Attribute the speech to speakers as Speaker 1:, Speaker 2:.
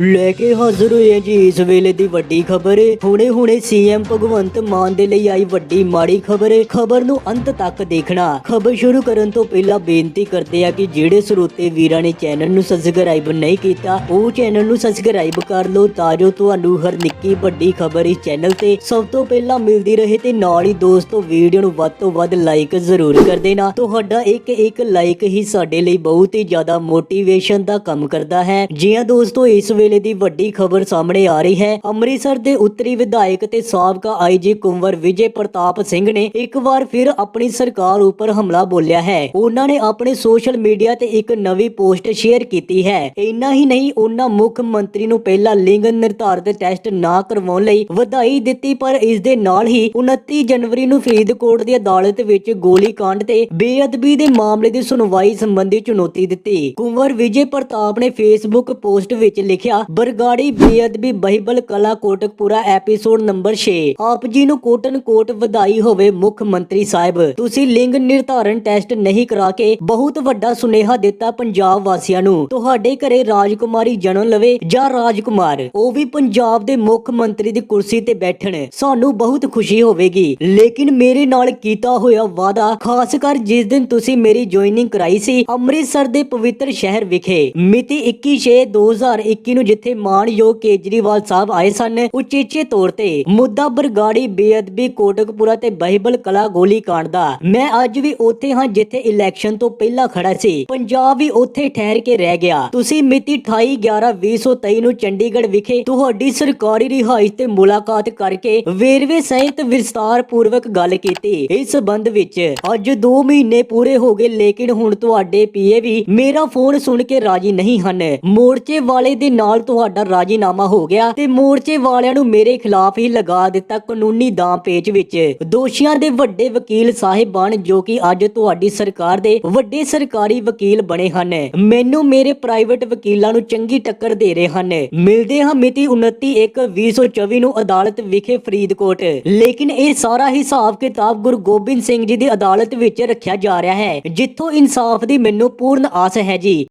Speaker 1: ਲੈ ਕੇ ਹਾਜ਼ਰ ਹੋਏ ਜੀ। ਇਸ ਵੇਲੇ ਦੀ ਵੱਡੀ ਖਬਰ ਹੁਣੇ ਹੁਣੇ ਸੀਐਮ ਭਗਵੰਤ ਮਾਨ ਦੇ ਲਈ ਆਈ ਵੱਡੀ ਮਾੜੀ ਖਬਰ ਖਬਰ ਨੂੰ ਅੰਤ ਤੱਕ ਦੇਖਣਾ। ਖਬਰ ਸ਼ੁਰੂ ਕਰਨ ਤੋਂ ਪਹਿਲਾਂ ਬੇਨਤੀ ਕਰਦੇ ਆ ਕਿ ਜਿਹੜੇ ਸਰੋਤੇ ਵੀਰਾਂ ਨੇ ਚੈਨਲ ਨੂੰ ਸਬਸਕ੍ਰਾਈਬ ਨਹੀਂ ਕੀਤਾ, ਉਹ ਚੈਨਲ ਨੂੰ ਸਬਸਕ੍ਰਾਈਬ ਕਰ ਲਓ ਤਾਂ ਜੋ ਤੁਹਾਨੂੰ ਹਰ ਨਿੱਕੀ ਵੱਡੀ ਖਬਰ ਇਸ ਚੈਨਲ ਤੇ ਸਭ ਤੋਂ ਪਹਿਲਾਂ ਮਿਲਦੀ ਰਹੇ ਤੇ ਨਾਲ ਹੀ ਦੋਸਤੋ ਵੀਡੀਓ ਨੂੰ ਵੱਧ ਤੋਂ ਵੱਧ ਲਾਈਕ ਜ਼ਰੂਰ ਕਰ ਦੇਣਾ। ਤੁਹਾਡਾ ਇੱਕ ਇੱਕ ਲਾਈਕ ਹੀ ਸਾਡੇ ਲਈ ਬਹੁਤ ਹੀ ਜ਼ਿਆਦਾ ਮੋਟੀਵੇਸ਼ਨ ਦਾ ਕੰਮ ਕਰਦਾ ਹੈ। ਜੀ ਹਾਂ ਦੋਸਤੋ, ਇਸ ਵੇਲੇ ਦੀ ਵੱਡੀ ਖਬਰ ਸਾਹਮਣੇ ਆ ਰਹੀ ਹੈ। ਅੰਮ੍ਰਿਤਸਰ ਦੇ ਉੱਤਰੀ ਵਿਧਾਇਕ ਤੇ ਸਾਬਕਾ ਆਈਜੀ ਕੁੰਵਰ ਵਿਜੇ ਪ੍ਰਤਾਪ ਸਿੰਘ ਨੇ ਇੱਕ ਵਾਰ ਫਿਰ ਆਪਣੀ ਸਰਕਾਰ ਉੱਪਰ ਹਮਲਾ ਬੋਲਿਆ ਹੈ। ਉਹਨਾਂ ਨੇ ਆਪਣੇ ਸੋਸ਼ਲ ਮੀਡੀਆ ਤੇ ਇੱਕ ਨਵੀਂ ਪੋਸਟ ਸ਼ੇਅਰ ਕੀਤੀ ਹੈ। ਇੰਨਾ ਹੀ ਨਹੀਂ, ਉਹਨਾਂ ਮੁੱਖ ਮੰਤਰੀ ਨੂੰ ਪਹਿਲਾਂ ਲਿੰਗ ਨਿਰਧਾਰਤ ਟੈਸਟ ਨਾ ਕਰਵਾਉਣ ਲਈ ਵਧਾਈ ਦਿੱਤੀ, ਪਰ ਇਸ ਦੇ ਨਾਲ ਹੀ 29 ਜਨਵਰੀ ਨੂੰ ਫਰੀਦਕੋਟ ਦੀ ਅਦਾਲਤ ਵਿੱਚ ਗੋਲੀकांड ਤੇ ਬੇਅਦਬੀ ਦੇ ਮਾਮਲੇ ਦੀ ਸੁਣਵਾਈ ਸੰਬੰਧੀ ਚੁਣੌਤੀ ਦਿੱਤੀ। ਕੁੰਵਰ ਵਿਜੇ ਪ੍ਰਤਾਪ ਨੇ ਫੇਸਬੁੱਕ ਪੋਸਟ ਵਿੱਚ ਲਿਖਿਆ ਬਰਗਾੜੀ ਬੇਅਦਬੀ ਬਾਈਬਲ ਕਲਾ ਕੋਟਕਪੂਰਾ ਐਪੀਸੋਡ ਨੰਬਰ 6 ਆਪ ਜੀ ਨੂੰ ਕੋਟਨ ਕੋਟ ਵਧਾਈ ਹੋਵੇ ਮੁੱਖ ਮੰਤਰੀ ਸਾਹਿਬ। ਤੁਸੀਂ ਲਿੰਗ ਨਿਰਧਾਰਨ ਟੈਸਟ ਨਹੀਂ ਕਰਾ ਕੇ ਬਹੁਤ ਵੱਡਾ ਸੁਨੇਹਾ ਦਿੱਤਾ ਪੰਜਾਬ ਵਾਸੀਆਂ ਨੂੰ। ਤੁਹਾਡੇ ਘਰੇ ਰਾਜਕੁਮਾਰੀ ਜਨਮ ਲਵੇ ਜਾਂ ਰਾਜਕੁਮਾਰ, ਉਹ ਵੀ ਪੰਜਾਬ ਦੇ ਮੁੱਖ ਮੰਤਰੀ ਦੀ ਕੁਰਸੀ ਤੇ ਬੈਠਣ। ਸਾਨੂੰ ਬਹੁਤ ਖੁਸ਼ੀ ਹੋਵੇਗੀ। ਲੇਕਿਨ ਮੇਰੇ ਨਾਲ ਕੀਤਾ ਹੋਇਆ ਵਾਅਦਾ, ਖਾਸ ਕਰ ਜਿਸ ਦਿਨ ਤੁਸੀਂ ਮੇਰੀ ਜੁਆਇਨਿੰਗ ਕਰਾਈ ਸੀ, ਅੰਮ੍ਰਿਤਸਰ ਦੇ ਪਵਿੱਤਰ ਸ਼ਹਿਰ ਵਿਖੇ। ਮਿਤੀ 21/6/2021 ਨੂੰ ਜਿੱਥੇ ਮਾਨਯੋਗ ਕੇਜਰੀਵਾਲ ਸਾਹਿਬ ਆਏ ਸਨ, ਉਚੇਚੇ ਤੌਰ ਤੇ। ਮੁੱਦਾ ਬਰਗਾੜੀ ਬੇਅਦਬੀ ਕੋਟਕਪੂਰਾ ਤੇ ਬਾਈਬਲ ਕਲਾ ਗੋਲੀ ਕਾਂਡ ਦਾ। ਮੈਂ ਅੱਜ ਵੀ ਉੱਥੇ ਹਾਂ ਜਿੱਥੇ ਇਲੈਕਸ਼ਨ ਤੋਂ ਪਹਿਲਾਂ ਖੜਾ ਸੀ। ਪੰਜਾਬ ਵੀ ਉੱਥੇ ਠਹਿਰ ਕੇ ਰਹਿ ਗਿਆ। ਤੁਸੀਂ ਮਿਤੀ 28/11/2023 ਨੂੰ ਚੰਡੀਗੜ੍ਹ ਵਿਖੇ ਤੁਹਾਡੀ ਸਰਕਾਰੀ ਰਿਹਾਇਸ਼ ਤੇ ਮੁਲਾਕਾਤ ਕਰਕੇ ਵੇਰਵੇ ਸਹਿਤ ਵਿਸਤਾਰ ਪੂਰਵਕ ਗੱਲ ਕੀਤੀ। ਇਸ ਸਬੰਧ ਵਿੱਚ ਅੱਜ 2 ਮਹੀਨੇ ਪੂਰੇ ਹੋ ਗਏ, ਲੇਕਿਨ ਹੁਣ ਤੁਹਾਡੇ ਪੀਏ ਵੀ ਮੇਰਾ ਫੋਨ ਸੁਣ ਕੇ ਰਾਜੀ ਨਹੀਂ ਹਨ। ਮੋਰਚੇ ਵਾਲੇ ਦੇ ਨਾਲ ਤੁਹਾਡਾ ਰਾਜੀਨਾਮਾ ਹੋ ਗਿਆ ਤੇ ਮੋਰਚੇ ਵਾਲਿਆਂ ਨੂੰ ਮੇਰੇ ਖਿਲਾਫ ਹੀ ਲਗਾ ਦਿੱਤਾ ਕਾਨੂੰਨੀ ਦਾਅ ਪੇਚ ਵਿੱਚ। ਦੋਸ਼ੀਆਂ ਦੇ ਵੱਡੇ ਵਕੀਲ ਸਾਹਿਬਾਨ ਜੋ ਕਿ ਅੱਜ ਤੁਹਾਡੀ ਸਰਕਾਰ ਦੇ ਵੱਡੇ ਸਰਕਾਰੀ ਵਕੀਲ ਬਣੇ ਹਨ, ਮੈਨੂੰ ਮੇਰੇ ਪ੍ਰਾਈਵੇਟ ਵਕੀਲਾਂ ਨੂੰ ਚੰਗੀ ਟੱਕਰ ਦੇ ਰਹੇ ਹਨ। ਮਿਲਦੇ ਹਾਂ ਮਿਤੀ 29/1/2024 ਨੂੰ ਅਦਾਲਤ ਵਿਖੇ ਫਰੀਦਕੋਟ। ਲੇਕਿਨ ਇਹ ਸਾਰਾ ਹਿਸਾਬ ਕਿਤਾਬ ਗੁਰੂ ਗੋਬਿੰਦ ਸਿੰਘ ਜੀ ਦੀ ਅਦਾਲਤ ਵਿੱਚ ਰੱਖਿਆ ਜਾ ਰਿਹਾ ਹੈ, ਜਿੱਥੋਂ ਇਨਸਾਫ ਦੀ ਮੈਨੂੰ ਪੂਰਨ ਆਸ ਹੈ ਜੀ।